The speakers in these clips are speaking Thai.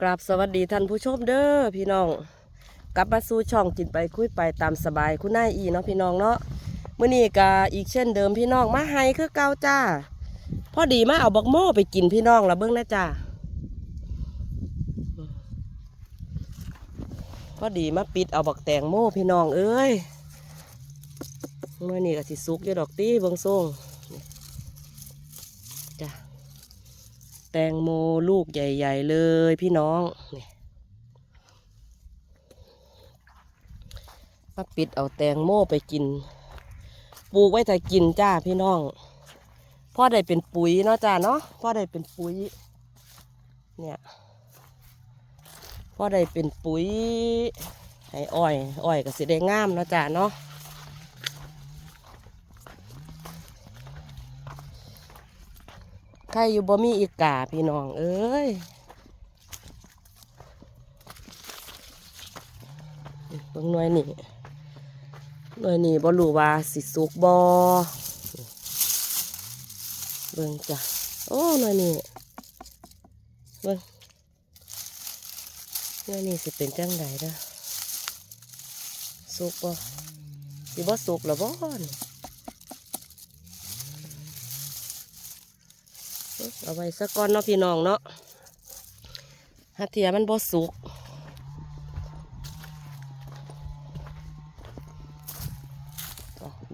กราบสวัสดีท่านผู้ชมเด้อพี่น้อง กลับมาสู่ช่องกินไปคุยไปตามสบายคุณนายอีเนาะพี่น้องเนาะมื้อนี้ก็อีกเช่นเดิมพี่น้องมาให้คือเก่าจ้าพอดีมาเอาบักโม่ไปกินพี่น้องละเบิ่งนะจ้าพอดีมาปิดเอาบักแตงโม่พี่น้องเอ้ยมื้อนี้ก็สิสุกอยู่ดอกตี้เบิ่งส่งจ้า แตงโมลูกใหญ่ ๆ เลยพี่น้องนี่มาปิดเอาแตงโมไปกิน ปลูกไว้แต่กินจ้าพี่น้อง พ่อได้เป็นปุ๋ยเนาะจ้าเนาะ พ่อได้เป็นปุ๋ย เนี่ย พ่อได้เป็นปุ๋ยให้อ้อย อ้อยก็สิได้งามเนาะจ้าเนาะ ใครอยู่บ่มีอีกาพี่น้องเอ้ยบิ่งหน่วยนี่หน่วยนี่บ่รู้ว่าสิสุกบ่เบิ่งจ้ะโอ้หน่วยนี่เบิ่งหน่วยนี่สิเป็นจังไดเด้อสุกบ่สิบ่สุกหรอบ่นี่ เอาไว้สักก้อนเนาะพี่น้องเนาะฮัทเทียมันบ่สุก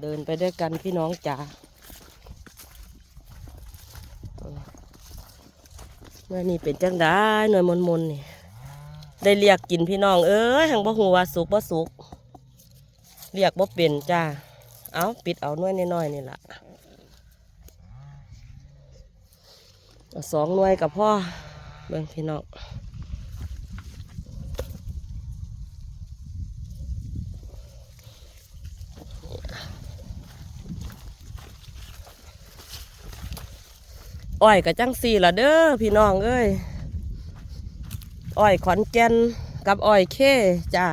เดินไปด้วยกันพี่น้องจ๋าเมื่อนี่เป็นจังได้หน่วยมนมนๆนี่ได้เรียกกินพี่น้องเอ้ยหังบ่หัวสุกบ่สุกเรียกบ่เป็นจ้า เอาปิดเอาหน่วยน้อยๆนี่ละ เอาสองหน่วยกับพ่อเบิ่งพี่น้องอ้อยกับจังสี่ละเด้อพี่น้องเอ้ยอ้อยขอนแก่นกับอ้อยเข้จ้า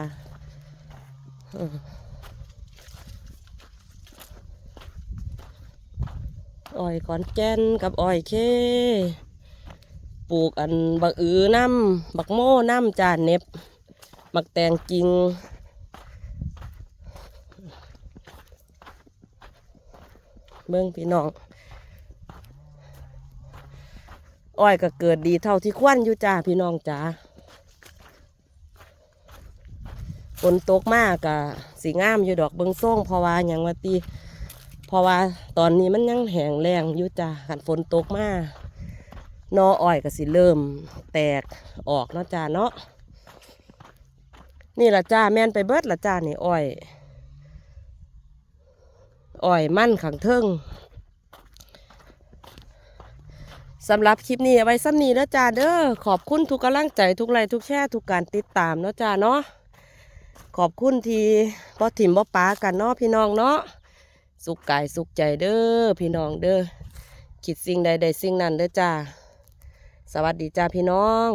อ้อยขอนแก่นกับอ้อยเข้ปลูกอันบักอือน้ำบักโม่น้ำจานเน็บบักแตงกิงเบิ่งพี่น้อง อ้อยก็เกิดดีเท่าที่ควรอยู่จ้าพี่น้องจ้าฝนตกมากกะสีงามอยู่ดอกเบิงส่งเพราะว่าอย่างว่าตี เพราะว่าตอนนี้มันยังแห้งแรงอยู่จ้าขันฝนตกมากนออ้อยก็สิเริ่ม แตกออกเนาะจ้าเนาะนี่ละจ้าแม่นไปเบิดละจ้านี่อ้อยอ้อยมั่นขังเทิงสำหรับคลิปนี้เอาไว้ซ้ำนี้แล้วจ้าเด้อขอบคุณทุกกำลังใจทุกไลค์ทุกแชร์ทุกการติดตามเนาะจ้าเนาะขอบคุณที่บ่ถิ่มบ่ป้ากันเนาะพี่น้องเนาะ สุขกายสุขใจเด้อพี่น้องเด้อคิดสิ่งใดใดสิ่งนั้นเด้อจ้า สวัสดีจ้าพี่น้อง